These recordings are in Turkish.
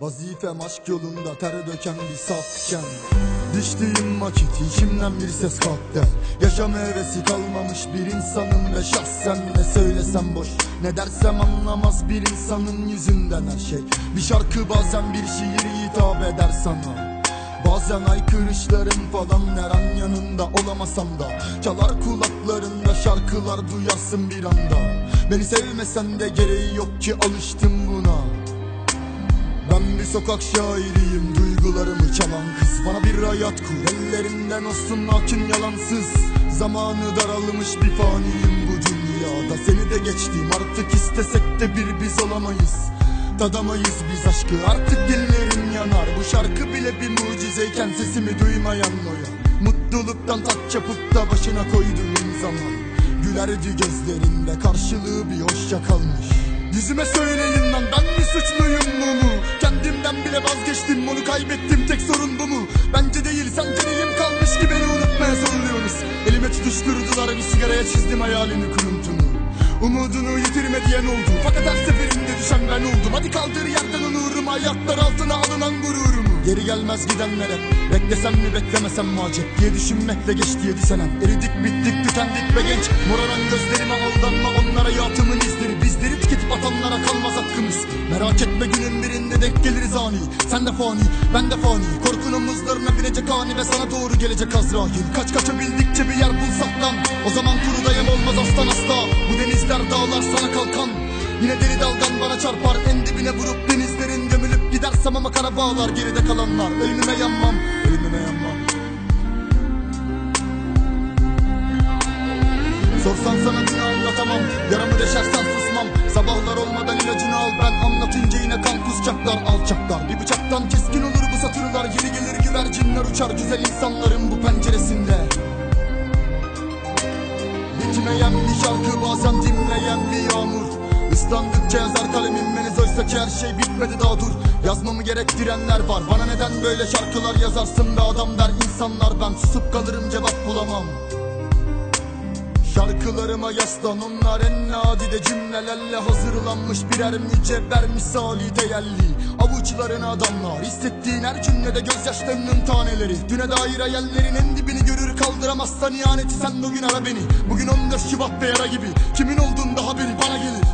Vazifem aşk yolunda ter döken bir safken Düştüğüm vakit içimden bir ses kalk Yaşam hevesi kalmamış bir insanım ve şahsen Ne söylesem boş. Ne dersem anlamaz bir insanın yüzünden her şey. Bir şarkı bazen bir şiir hitap eder sana. Bazen aykırışlarım falan her an yanında olamasam da. Çalar kulaklarında şarkılar duyarsın bir anda. Beni sevmesen de gereği yok ki alıştım buna sokak şairiyim duygularımı çalan kız. Bana bir hayat kur ellerinden olsun lakin yalansız. Zamanı daralmış bir faniyim bu dünyada. Seni de geçtim artık istesek de bir biz olamayız. Tadamayız biz aşkı artık dillerim yanar. Bu şarkı bile bir mucizeyken sesimi duymayan oya Mutluluktan tak çapıp da başına koyduğum zaman. Gülerdi gözlerinde karşılığı bir hoşça kalmış Yüzüme söyleyin lan ben mi suçluyum bu mu? Kendimden bile vazgeçtim onu kaybettim tek sorun bu mu? Bence değil sen deneyim kalmış ki beni unutmaya zorluyorsunuz Elime tutuşturdular bir sigaraya çizdim hayalini kuruntunu Umudunu yitirme diyen oldu. Fakat her seferinde düşen ben oldum. Hadi kaldır yerden onurumu Ayaklar altına alınan gururumu. Geri gelmez gidenlere Beklesem mi beklemesem mi acep? Diye düşünmekle geçti yedi senem Eridik bittik tükendik ve genç. Moraran gözlerime aldanma geliriz ani Sen de fani ben de fani. Korkun omuzlarına binecek ani ve sana doğru gelecek Azrail. Kaç kaçabildikçe bir yer bulsak lan O zaman kuru dayan olmaz aslan asla. Bu denizler dağlar sana kalkan. Yine deli dalgan bana çarpar en dibine vurup denizlerin gömülüp gidersem ama kara bağlar geride kalanlar. Ölümüme yanmam, ölümüme yanmam. Sorsan sana dün anlatamam Yaramı deşersen susmam. Sabahlar olmadan ben Yine kan kusacaklar alçaklar. Bir bıçaktan keskin olur bu satırlar. Geri gelir güvercinler uçar güzel insanların bu penceresinde. Bitmeyen bir şarkı bazen dinleyen bir yağmur. Islandıkça yazar kalemim beni oysa ki her şey bitmedi daha dur. Yazmamı gerektirenler var. Bana neden böyle şarkılar yazarsın be adam der insanlar. Ben susup kalırım cevap bulamam Şarkılarıma yaslan onlar en nadide cümlelerle hazırlanmış birer mücevher misali değerli. Avuçlarına adamlar hissettiğin her cümlede gözyaşlarının taneleri. Düne dair hayallerin en dibini görür kaldıramazsan ihaneti sen bugün ara beni. Bugün 14 Şubat'ta yara gibi kimin olduğunda haberi bana gelir.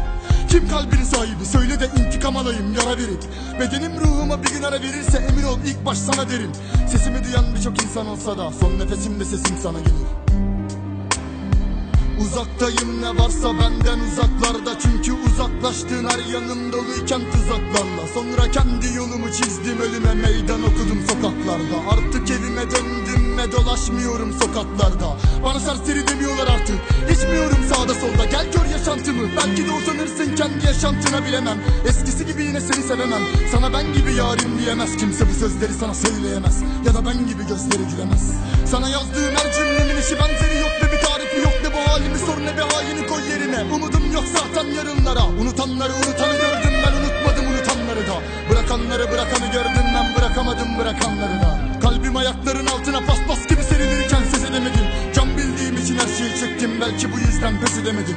Kim kalbinin sahibi? Söyle de intikam alayım yara verip Bedenim ruhuma bir gün ara verirse emin ol ilk baş sana derim. Sesimi duyan birçok insan olsa da son nefesimde sesim sana gelir Uzaktayım ne varsa benden uzaklarda. Çünkü uzaklaştığın her yanım doluyken tuzaklarla. Sonra kendi yolumu çizdim ölüme meydan okudum sokaklarda. Artık evime döndüm ve dolaşmıyorum sokaklarda. Bana serseri demiyorlar artık İçmiyorum sağda solda. Gel gör yaşantımı Belki de utanırsın kendi yaşantına bilemem. Eskisi gibi yine seni sevemem. Sana ben gibi yarim diyemez. Kimse bu sözleri sana söyleyemez. Ya da ben gibi gözleri gülemez Sana yazdığım her cümlemin işi benzeri yok ve bir ne bir halini koy yerine Umudum yok zaten yarınlara. Unutanları unutanı gördüm ben unutmadım unutanları da. Bırakanları bırakanı gördüm ben bırakamadım bırakanları da. Kalbim ayakların altına belki bu yüzden pes edemedim.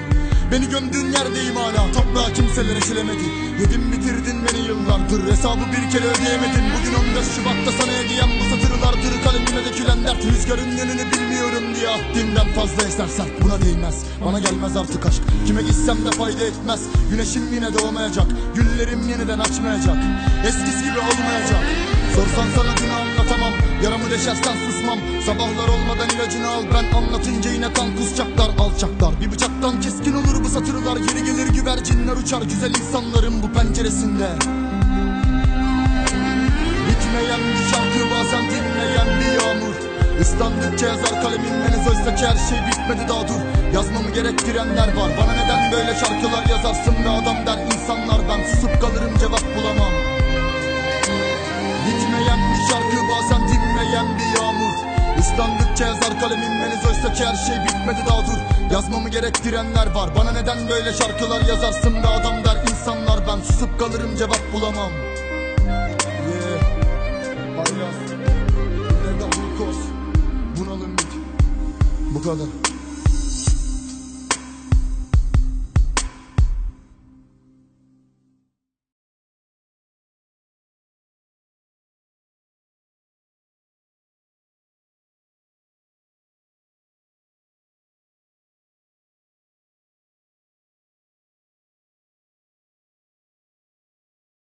Beni gömdüğün yerdeyim hala. Toprağa kimseler eşilemedi Yedim bitirdin beni yıllardır. Hesabı bir kere ödeyemedim. Bugün 14 Şubat'ta sana hediyem bu satırlardır Kalemime dökülen dert. Rüzgarın yönünü bilmiyorum diye Haddinden fazla eser sert. Buna değmez. Bana gelmez artık aşk. Kime gitsem de fayda etmez. Güneşim yine doğmayacak. Güllerim yeniden açmayacak. Eskisi gibi olmayacak. Sorsan sana anlatamam Yaramı deşersen susmam. Sabahlar olmadan ilacını al. Ben Anlatınca yine kan kusacaklar alçaklar. Bir bıçaktan keskin olur bu satırlar. Geri gelir güvercinler uçar güzel insanların bu penceresinde. Bitmeyen bir şarkı bazen dinleyen bir yağmur. Islandıkça yazar kalemim henüz oysa her şey bitmedi daha dur. Yazmamı gerektirenler var. Bana neden böyle şarkılar yazarsın be adam der insanlar. Ben susup kalırım cevap bulamam. Bitmeyen bir şarkı Yazar kalemim henüz oysa ki her şey bitmedi daha dur. Yazmamı gerektirenler var. Bana neden böyle şarkılar yazarsın be adam der insanlar. Ben susup kalırım cevap bulamam. Yeah. Haylaz Illegal Nikos Bunalım Bu kadar